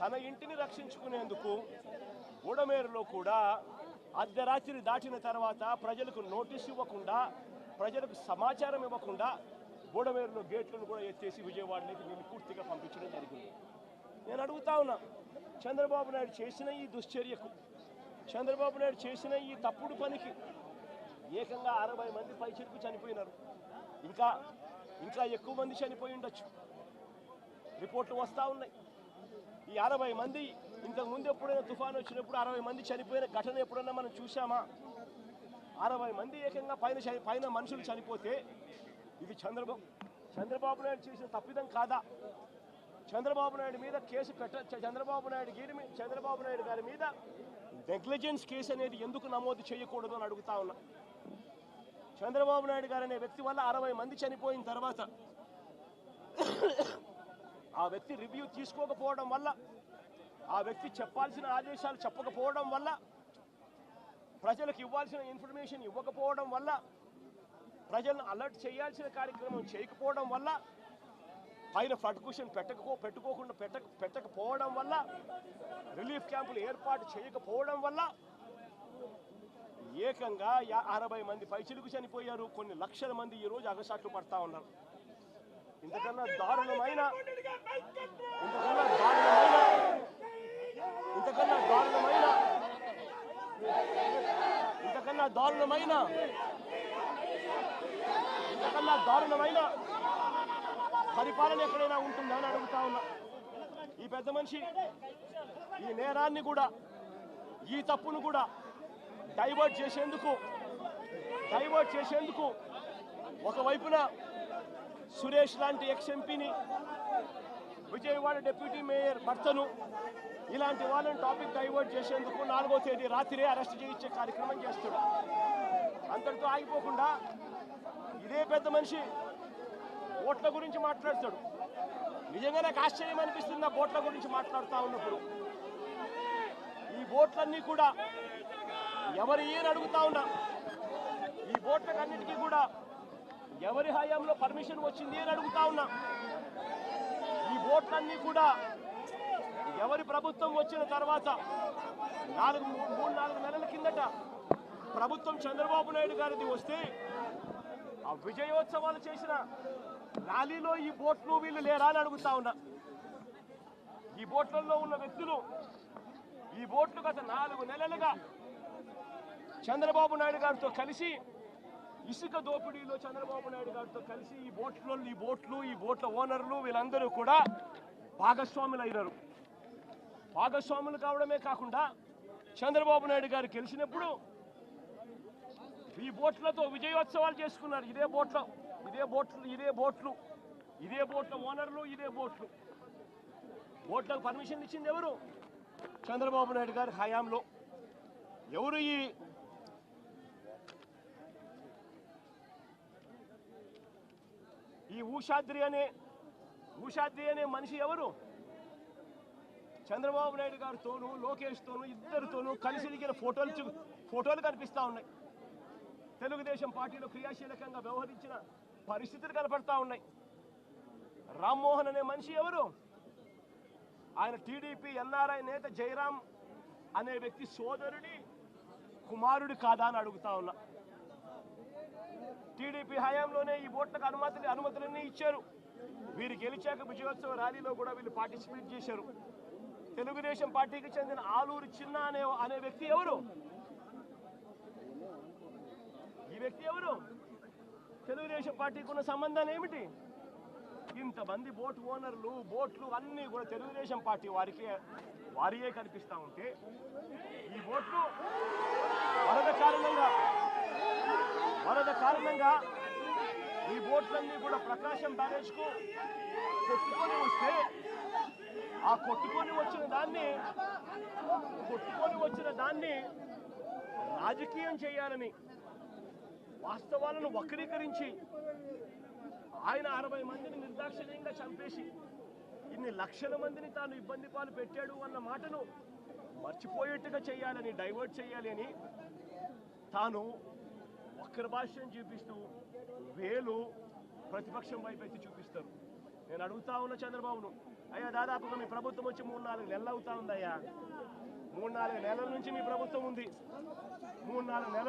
తన ఇంటిని రక్షించుకునేందుకు బుడమేరులో కూడా అర్ధరాత్రి దాటిన తర్వాత ప్రజలకు నోటీస్ ఇవ్వకుండా ప్రజలకు సమాచారం ఇవ్వకుండా బుడమేరులో గేట్లను కూడా ఎత్తేసి విజయవాడలోకి నేను పూర్తిగా పంపించడం జరిగింది. నేను అడుగుతా ఉన్నా చంద్రబాబు నాయుడు చేసిన ఈ దుశ్చర్యకు చంద్రబాబు నాయుడు చేసిన ఈ తప్పుడు పనికి ఏకంగా అరవై మంది పైచిరుకు చనిపోయినారు. ఇంకా ఇంకా ఎక్కువ మంది చనిపోయి ఉండొచ్చు. రిపోర్ట్లు వస్తూ ఉన్నాయి. ఈ అరవై మంది ఇంతకు ముందు ఎప్పుడైనా తుఫాను వచ్చినప్పుడు అరవై మంది చనిపోయిన ఘటన ఎప్పుడైనా మనం చూసామా అరవై మంది ఏకంగా పైన పైన మనుషులు చనిపోతే ఇది చంద్రబాబు చంద్రబాబు నాయుడు చేసిన తప్పిదం కాదా? చంద్రబాబు నాయుడు మీద కేసు పెట్ట చంద్రబాబు నాయుడు గారి చంద్రబాబు నాయుడు గారి మీద నెగ్లిజెన్స్ కేసు అనేది ఎందుకు నమోదు చేయకూడదు అని అడుగుతా ఉన్నా. చంద్రబాబు నాయుడు గారు అనే వ్యక్తి వల్ల అరవై మంది చనిపోయిన తర్వాత ఆ వ్యక్తి రివ్యూ తీసుకోకపోవడం వల్ల ఆ వ్యక్తి చెప్పాల్సిన ఆదేశాలు చెప్పకపోవడం వల్ల ప్రజలకు ఇవ్వాల్సిన ఇన్ఫర్మేషన్ ఇవ్వకపోవడం వల్ల ప్రజలను అలర్ట్ చేయాల్సిన కార్యక్రమం చేయకపోవడం వల్ల పైన ఫ్లడ్ క్వశ్చన్ పెట్టకపో పెట్టుకోకుండా పెట్టక పెట్టకపోవడం వల్ల రిలీఫ్ క్యాంపులు ఏర్పాటు చేయకపోవడం వల్ల ఏకంగా యా- అరవై మంది పైచిలుకు చనిపోయారు కొన్ని లక్షల మంది ఈ రోజు అగసాట్లు పడతా ఉన్నారు. ఇంతకన్నా దారుణమైన ఇంతకన్నా దారుణమైన ఇంతకన్నా దారుణమైన ఇంతకన్నా దారుణమైన ఇంతకన్నా దారుణమైన పరిపాలన ఎక్కడైనా ఉంటుందా అని అడుగుతా ఉన్నా. ఈ పెద్ద మనిషి ఈ నేరాన్ని కూడా ఈ తప్పును కూడా డైవర్ట్ చేసేందుకు డైవర్ట్ చేసేందుకు ఒకవైపున సురేష్ లాంటి ఎక్స్ ఎంపీని విజయవాడ డిప్యూటీ మేయర్ భర్తను ఇలాంటి వాళ్ళని టాపిక్ డైవర్ట్ చేసేందుకు నాలుగో తేదీ రాత్రే అరెస్ట్ చేయించే కార్యక్రమం చేస్తాడు అంతటితో ఆగిపోకుండా ఇదే పెద్ద మనిషి ఓట్ల గురించి మాట్లాడతాడు. నిజంగా నాకు ఆశ్చర్యం అనిపిస్తుంది ఆ గురించి మాట్లాడుతూ ఉన్నప్పుడు. ఈ బోట్లన్నీ కూడా ఎవరు ఏని అడుగుతా ఉన్నా ఈ ఓట్లకన్నిటికీ కూడా ఎవరి హయాంలో పర్మిషన్ వచ్చింది అని అడుగుతా ఉన్నా. ఈ ఓట్లన్నీ కూడా ఎవరి ప్రభుత్వం వచ్చిన తర్వాత నాలుగు మూడు నాలుగు నెలల కిందట ప్రభుత్వం చంద్రబాబు నాయుడు గారిది వస్తే ఆ విజయోత్సవాలు చేసిన ర్యాలీలో ఈ బోట్లు వీళ్ళు లేరా అని అడుగుతా ఉన్నా. ఈ బోట్లలో ఉన్న వ్యక్తులు ఈ బోట్లు గత నాలుగు నెలలుగా చంద్రబాబు నాయుడు గారితో కలిసి ఇసుక దోపిడీలో చంద్రబాబు నాయుడు గారితో కలిసి ఈ బోట్లో ఈ బోట్లు ఈ బోట్ల ఓనర్లు వీళ్ళందరూ కూడా భాగస్వాములు అయినారు. భాగస్వాములు కావడమే కాకుండా చంద్రబాబు నాయుడు గారు గెలిచినప్పుడు ఈ బోట్లతో విజయోత్సవాలు చేసుకున్నారు. ఇదే బోట్ల ఇదే బోట్లు ఇదే బోట్లు ఇదే బోట్ల ఓనర్లు ఇదే బోట్లు. బోట్లకు పర్మిషన్ ఇచ్చింది ఎవరు? చంద్రబాబు నాయుడు గారి హయాంలో. ఎవరు ఈ ఈ ఊషాద్రి అనే ఊషాద్రి అనే మనిషి ఎవరు? చంద్రబాబు నాయుడు గారితోనూ లోకేష్తోనూ ఇద్దరితోనూ కలిసి దిగిన ఫోటోలు ఫోటోలు కనిపిస్తా ఉన్నాయి. తెలుగుదేశం పార్టీలో క్రియాశీలకంగా వ్యవహరించిన పరిస్థితులు కనపడతా ఉన్నాయి. రామ్మోహన్ అనే మనిషి ఎవరు? ఆయన టీడీపీ ఎన్ఆర్ఐ నేత జయరాం అనే వ్యక్తి సోదరుడి కుమారుడు కాదా అని అడుగుతా ఉన్నా. టీడీపీ హయాంలోనే ఈ ఓట్లకు అనుమతులు అనుమతులన్నీ ఇచ్చారు. వీరు గెలిచాక విజయోత్సవ ర్యాలీలో కూడా వీళ్ళు పార్టిసిపేట్ చేశారు. తెలుగుదేశం పార్టీకి చెందిన ఆలూరు చిన్న అనే అనే వ్యక్తి ఎవరు? ఈ వ్యక్తి ఎవరు? తెలుగుదేశం పార్టీకి ఉన్న సంబంధం ఏమిటి? ఇంతమంది బోట్ ఓనర్లు బోట్లు అన్నీ కూడా తెలుగుదేశం పార్టీ వారికి వారియే కనిపిస్తా ఉంటే ఈ బోట్లు వరద కారణంగా మరొక కారణంగా ఈ బోట్లన్నీ కూడా ప్రకాశం బ్యారేజ్కు కొట్టుకొని వస్తే ఆ కొట్టుకొని వచ్చిన దాన్ని కొట్టుకొని వచ్చిన దాన్ని రాజకీయం చేయాలని వాస్తవాలను వక్రీకరించి ఆయన అరవై మందిని నిర్దాక్షిణ్యంగా చంపేసి ఇన్ని లక్షల మందిని తాను ఇబ్బంది పాలు పెట్టాడు అన్న మాటను మర్చిపోయేట్టుగా చేయాలని డైవర్ట్ చేయాలి అని తాను వక్ర భాష్యం చూపిస్తూ వేలు ప్రతిపక్షం వైపు ఎత్తి చూపిస్తారు. నేను అడుగుతా ఉన్న చంద్రబాబును అయ్యా దాదాపుగా మీ ప్రభుత్వం వచ్చి మూడు నాలుగు నెలలు అవుతా ఉందయ్యా. మూడు నాలుగు నెలల నుంచి మీ ప్రభుత్వం ఉంది. మూడు నాలుగు నెలల